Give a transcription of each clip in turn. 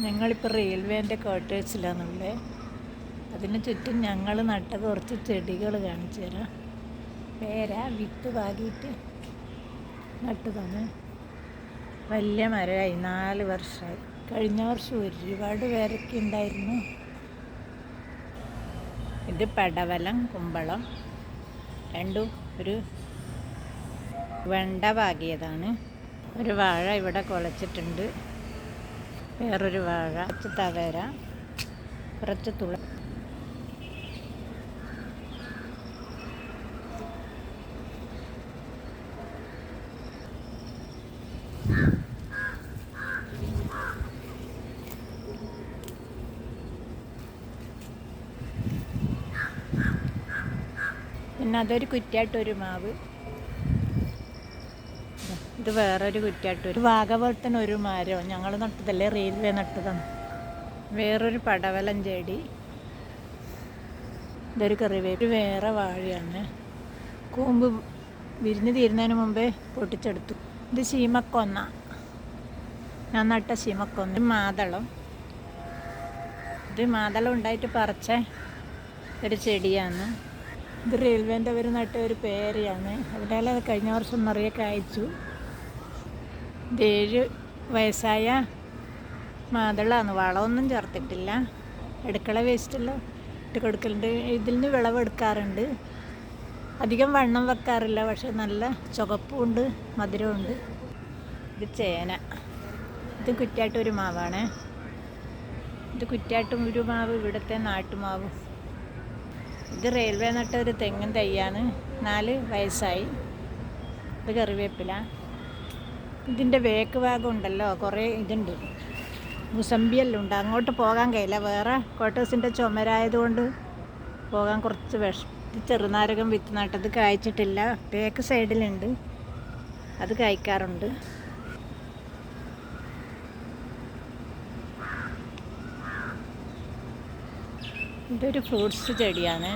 ഞങ്ങളിപ്പോൾ റെയിൽവേന്റെ ക്വാർട്ടേഴ്സിലാണുള്ളത് അതിന് ചുറ്റും ഞങ്ങൾ നട്ട കുറച്ച് ചെടികൾ കാണിച്ചു തരാം. പേര വിത്ത് പാകിയിട്ട് നട്ടതാണ്. വലിയ മരമായി നാല് വർഷമായി. കഴിഞ്ഞ വർഷം ഒരുപാട് പേരൊക്കെ ഉണ്ടായിരുന്നു. ഇത് പടവലം കുമ്പളം. രണ്ടും ഒരു വെണ്ട പാകിയതാണ് ഒരു വാഴ ഇവിടെ കുളച്ചിട്ടുണ്ട്. വേറൊരു വാഴ കുറച്ച് തവേര കുറച്ച് തുള പിന്നെ അതൊരു കുറ്റിയായിട്ടൊരു മാവ്. ഇത് വേറൊരു കുറ്റിയായിട്ട് ഒരു ഒരു മരം ഞങ്ങൾ നട്ടതല്ലേ? റെയിൽവേ നട്ടതാണ്. വേറൊരു പടവലം ചെടി. ഇതൊരു കറിവേപ്പ്. വേറെ വാഴയാണ്. കൂമ്പ് വിരിഞ്ഞ് തീരുന്നതിന് മുമ്പേ പൊട്ടിച്ചെടുത്തു. ഇത് ശീമക്കൊന്ന. ഞാൻ നട്ട ശീമക്കൊന്ന. മാതളം. ഇത് മാതളം ഉണ്ടായിട്ട് പറിച്ച ഒരു ചെടിയാണ്. ഇത് റെയിൽവേന്റെ ഒരു നട്ട ഒരു പേരയാണ്. അതിനാൽ അത് കഴിഞ്ഞ വർഷം നിറയെ കായ്ച്ചു ഇത് ഏഴ് വയസ്സായ മാതളാണ്. വളമൊന്നും ചേർത്തിട്ടില്ല. അടുക്കള വേസ്റ്റെല്ലാം ഇട്ട് കൊടുക്കലുണ്ട്. ഇതിൽ നിന്ന് വിളവെടുക്കാറുണ്ട് അധികം വണ്ണം വെക്കാറില്ല പക്ഷെ നല്ല ചുവപ്പുമുണ്ട് മധുരമുണ്ട്. ഇത് ചേന. ഇത് കുറ്റാട്ടൊരു മാവാണ്. ഇത് കുറ്റാട്ടും ഒരു മാവ് ഇവിടുത്തെ നാട്ടുമാവ്. ഇത് റെയിൽവേ നട്ട ഒരു തെങ്ങും തൈയാണ്. നാല് വയസ്സായി. ഇത് കറിവേപ്പില. ഇതിന്റെ വേക്ക് ഭാഗം ഉണ്ടല്ലോ കുറേ ഇതുണ്ട്. മുസമ്പിയെല്ലാം ഉണ്ട്. അങ്ങോട്ട് പോകാൻ കഴിയില്ല. വേറെ ക്വാർട്ടേഴ്സിന്റെ ചുമരായതുകൊണ്ട് പോകാൻ കുറച്ച് വിഷം ചെറുനാരകം വിത്ത് നട്ടത് കായ്ച്ചിട്ടില്ല. വേക്ക് സൈഡിലുണ്ട്. അത് കായ്ക്കാറുണ്ട്. ഇതൊരു ഫ്രൂട്ട്സ് ചെടിയാണ്.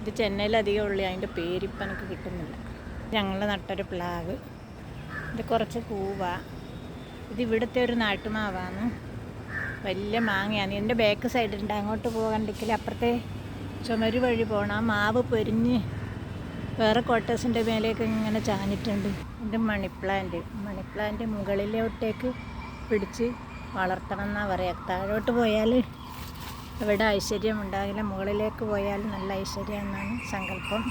ഇത് ചെന്നൈയിൽ അധികം ഉള്ളി അതിന്റെ പേരിപ്പം എനിക്ക് കിട്ടുന്നില്ല. ഞങ്ങൾ നട്ടൊരു പ്ലാവ്. ഇത് കുറച്ച് പൂവ ഇത് ഇവിടുത്തെ ഒരു നാട്ടുമാവാണ്. വലിയ മാങ്ങയാണ്. എന്റെ ബാക്ക് സൈഡുണ്ട് അങ്ങോട്ട് പോകണ്ടെങ്കിൽ അപ്പുറത്തെ ചുമര് വഴി പോകണം ആ മാവ് പൊരിഞ്ഞ് വേറെ ക്വാർട്ടേഴ്സിന്റെ മേലേക്ക് ഇങ്ങനെ ചാഞ്ഞിട്ടുണ്ട്. ഇത് മണി പ്ലാന്റ് മണി പ്ലാന്റ് മുകളിലോട്ടേക്ക് പിടിച്ച് വളർത്തണം എന്നാണ് പറയുക താഴോട്ട് പോയാൽ ഇവിടെ ഐശ്വര്യം ഉണ്ടാകില്ല. മുകളിലേക്ക് പോയാൽ നല്ല ഐശ്വര്യം എന്നാണ് സങ്കല്പം.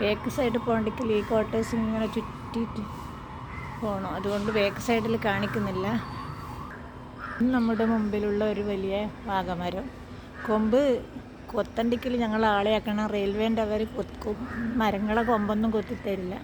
ബേക്ക് സൈഡ് പോകണ്ടെങ്കിൽ ഈ കോട്ടേഴ്സ് ഇങ്ങനെ ചുറ്റിയിട്ട് പോകണം അതുകൊണ്ട് ബേക്ക് സൈഡിൽ കാണിക്കുന്നില്ല. നമ്മുടെ മുമ്പിലുള്ള ഒരു വലിയ വാഗമരം. കൊമ്പ് കൊത്തണ്ടിക്കൽ ഞങ്ങൾ ആളെയാക്കണം. റെയിൽവേന്റെ അവർ മരങ്ങളെ കൊമ്പൊന്നും കൊത്തിത്തരില്ല.